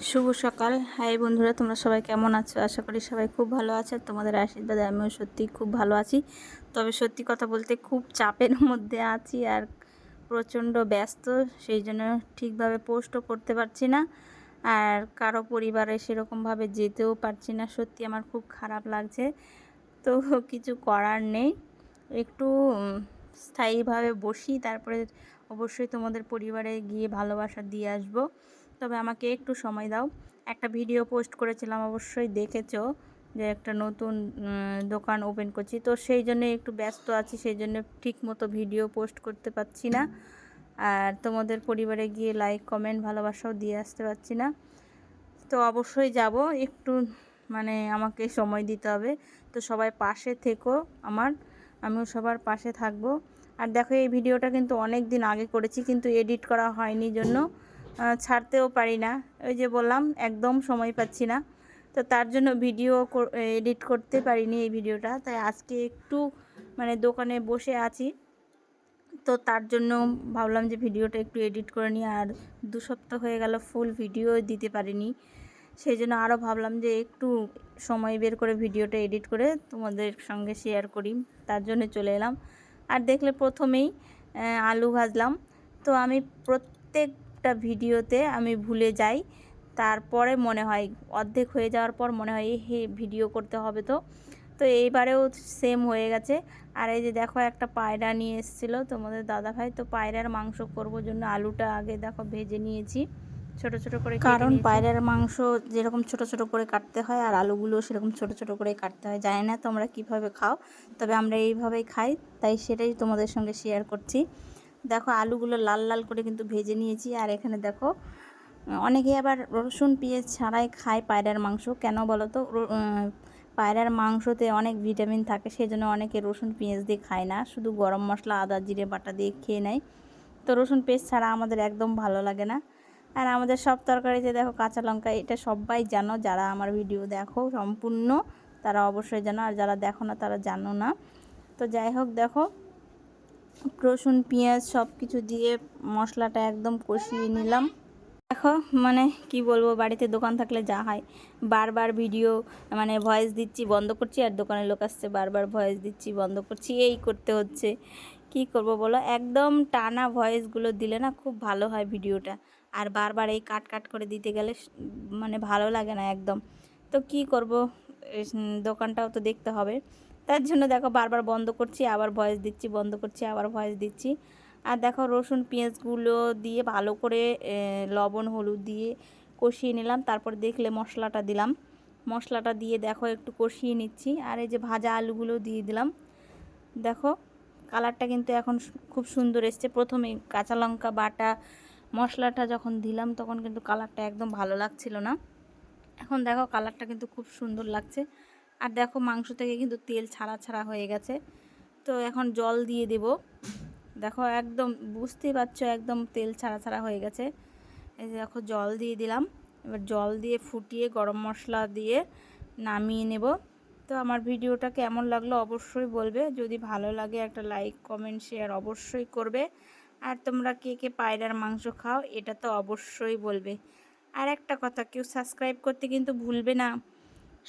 শুভ সকাল। হাই বন্ধুরা, তোমরা সবাই কেমন আছো? আশা করি সবাই খুব ভালো আছে। তোমাদের আশীর্বাদে আমিও সত্যি খুব ভালো আছি। তবে সত্যি কথা বলতে খুব চাপের মধ্যে আছি আর প্রচণ্ড ব্যস্ত, সেই জন্য ঠিকভাবে পোস্টও করতে পারছি না। আর কারও পরিবারে সেরকমভাবে যেতেও পারছি না। সত্যি আমার খুব খারাপ লাগছে। তো কিছু করার নেই। একটু স্থায়ীভাবে বসি। তারপরে অবশ্যই তোমাদের পরিবারে গিয়ে ভালোবাসা দিয়ে আসব। তবে আমাকে একটু সময় দাও। একটা ভিডিও পোস্ট করেছিলাম, অবশ্যই দেখেছ যে একটা নতুন দোকান ওপেন করছি। তো সেই জন্য একটু ব্যস্ত আছি, সেই জন্য ঠিক মতো ভিডিও পোস্ট করতে পারছি না। আর তোমাদের পরিবারে গিয়ে লাইক কমেন্ট ভালোবাসাও দিয়ে আসতে পারছি না। তো অবশ্যই যাব, একটু মানে আমাকে সময় দিতে হবে। তো সবাই পাশে থেকো আমার, আমিও সবার পাশে থাকব। আর দেখো, এই ভিডিওটা কিন্তু অনেক দিন আগে করেছি, কিন্তু এডিট করা হয়নি জন্য। ছাড়তেও পারি না। ওই যে বললাম, একদম সময় পাচ্ছি না। তো তার জন্য ভিডিও এডিট করতে পারিনি এই ভিডিওটা তাই আজকে একটু মানে দোকানে বসে আছি। তো তার জন্য ভাবলাম যে ভিডিওটা একটু এডিট করে নিই। আর দু সপ্তাহ হয়ে গেল ফুল ভিডিও দিতে পারিনি। সেই জন্য আরও ভাবলাম যে একটু সময় বের করে ভিডিওটা এডিট করে তোমাদের সঙ্গে শেয়ার করি। তার জন্য চলে এলাম। আর দেখলে প্রথমেই আলু ভাজলাম। তো আমি প্রত্যেকটা ভিডিওতে আমি ভুলে যাই। তারপরে মনে হয় অর্ধেক হয়ে যাওয়ার পর মনে হয় হে ভিডিও করতে হবে তো। তো এইবারেও সেম হয়ে গেছে। আর এই যে দেখো একটা পায়রা নিয়ে এসেছিল তোমাদের দাদা ভাই তো পায়রার মাংস করব জন্য আলুটা আগে দেখো ভেজে নিয়েছি। ছোট ছোট করে কারণ পায়রার মাংস যেরকম ছোট ছোট করে কাটতে হয় আর আলুগুলো সেরকম ছোট ছোট করে কাটতে হয় জানি না তোমরা কীভাবে খাও। তবে আমরা এইভাবেই খাই তাই সেটাই তোমাদের সঙ্গে শেয়ার করছি। দেখো আলুগুলো লাল লাল করে কিন্তু ভেজে নিয়েছি। আর এখানে দেখো, অনেকে আবার রসুন, পেঁয়াজ ছাড়াই খায় পায়রার মাংস। কেন বলো তো পায়রার মাংসতে অনেক ভিটামিন থাকে সেই জন্য অনেকে রসুন, পেঁয়াজ দিয়ে খায় না। শুধু গরম মশলা, আদা, জিরে, বাটা দিয়ে খেয়ে নেয়। তো রসুন পেস্ট ছাড়া আমাদের একদম ভালো লাগে না। আর আমাদের সব তরকারিতে দেখো কাঁচা লঙ্কা, এটা সবাই জানো। যারা আমার ভিডিও দেখো সম্পূর্ণ, তারা অবশ্যই জানো। আর যারা দেখো না, তারা জানো না। তো যাই হোক, দেখো রসুন, পেঁয়াজ সব কিছু দিয়ে মশলাটা একদম কষিয়ে নিলাম। দেখো মানে কি বলব, বাড়িতে দোকান থাকলে যা হয়। বারবার ভিডিও মানে ভয়েস দিচ্ছি, বন্ধ করছি, আর দোকানের লোক আসছে, বারবার ভয়েস দিচ্ছি, বন্ধ করছি, এই করতে হচ্ছে। কি করব বলো? একদম টানা ভয়েসগুলো দিলে না খুব ভালো হয় ভিডিওটা আর বারবার এই কাট কাট করে দিতে গেলে মানে ভালো লাগে না একদম। তো কি করব? দোকানটাও তো দেখতে হবে। তার জন্য দেখো বারবার বন্ধ করছি, আবার ভয়েস দিচ্ছি, বন্ধ করছি, আবার ভয়েস দিচ্ছি। আর দেখো রসুন, পেঁয়াজগুলো দিয়ে ভালো করে লবণ, হলুদ দিয়ে কষিয়ে নিলাম, তারপর দেখলে মশলাটা দিলাম। মশলাটা দিয়ে দেখো একটু কষিয়ে নিচ্ছি, আর এই যে ভাজা আলুগুলো দিয়ে দিলাম। দেখো কালারটা কিন্তু এখন খুব সুন্দর এসছে। প্রথমে কাঁচা লঙ্কা বাটা মশলাটা যখন দিলাম, তখন কিন্তু কালারটা একদম ভালো লাগছিল না। এখন দেখো কালারটা কিন্তু খুব সুন্দর লাগছে। আর দেখো মাংস থেকে কিন্তু তেল ছাড়া ছাড়া হয়ে গেছে। তো এখন জল দিয়ে দেব। দেখো একদম বুঝতেই পারছ একদম তেল ছাড়া ছাড়া হয়ে গেছে। এই দেখো জল দিয়ে দিলাম। এবার জল দিয়ে ফুটিয়ে গরম মশলা দিয়ে নামিয়ে নেব। তো আমার ভিডিওটা কেমন লাগল অবশ্যই বলবে। যদি ভালো লাগে একটা লাইক, কমেন্ট, শেয়ার অবশ্যই করবে। আর তোমরা কে কে পায়রার মাংস খাও, এটা তো অবশ্যই বলবে। আর একটা কথা, কেউ সাবস্ক্রাইব করতে কিন্তু ভুলবে না।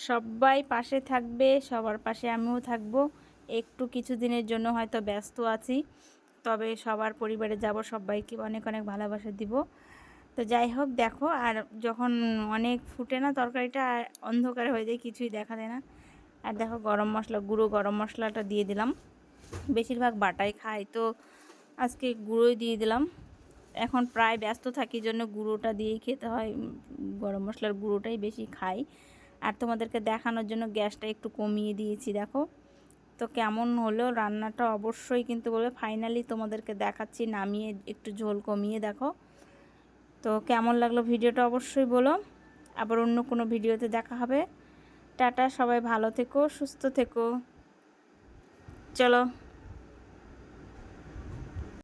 সবাই পাশে থাকবে, সবার পাশে আমিও থাকব। একটু কিছু দিনের জন্য হয়তো ব্যস্ত আছি, তবে সবার পরিবারে যাব, সবাইকে অনেক অনেক ভালোবাসা দিব। তো যাই হোক, দেখো, আর যখন অনেক ফুটে না তরকারিটা অন্ধকার হয়ে যায়, কিছুই দেখা যায় না। আর দেখো, গরম মশলা, গুঁড়ো গরম মশলাটা দিয়ে দিলাম। বেশিরভাগ বাটাই খাই, তো আজকে গুঁড়োই দিয়ে দিলাম। এখন প্রায় ব্যস্ত থাকি জন্য গুঁড়োটা দিয়েই খেতে হয়। গরম মশলার গুঁড়োটাই বেশি খাই। আর তোমাদেরকে দেখানোর জন্য গ্যাসটা একটু কমিয়ে দিয়েছি, দেখো। তো কেমন হলো রান্নাটা অবশ্যই কিন্তু বলবে। ফাইনালি তোমাদেরকে দেখাচ্ছি, নামিয়ে একটু ঝোল কমিয়ে, দেখো। তো কেমন লাগল ভিডিওটা অবশ্যই বলো। আবার অন্য কোনো ভিডিওতে দেখা হবে। টাটা, সবাই ভালো থেকো, সুস্থ থেকো। চলো।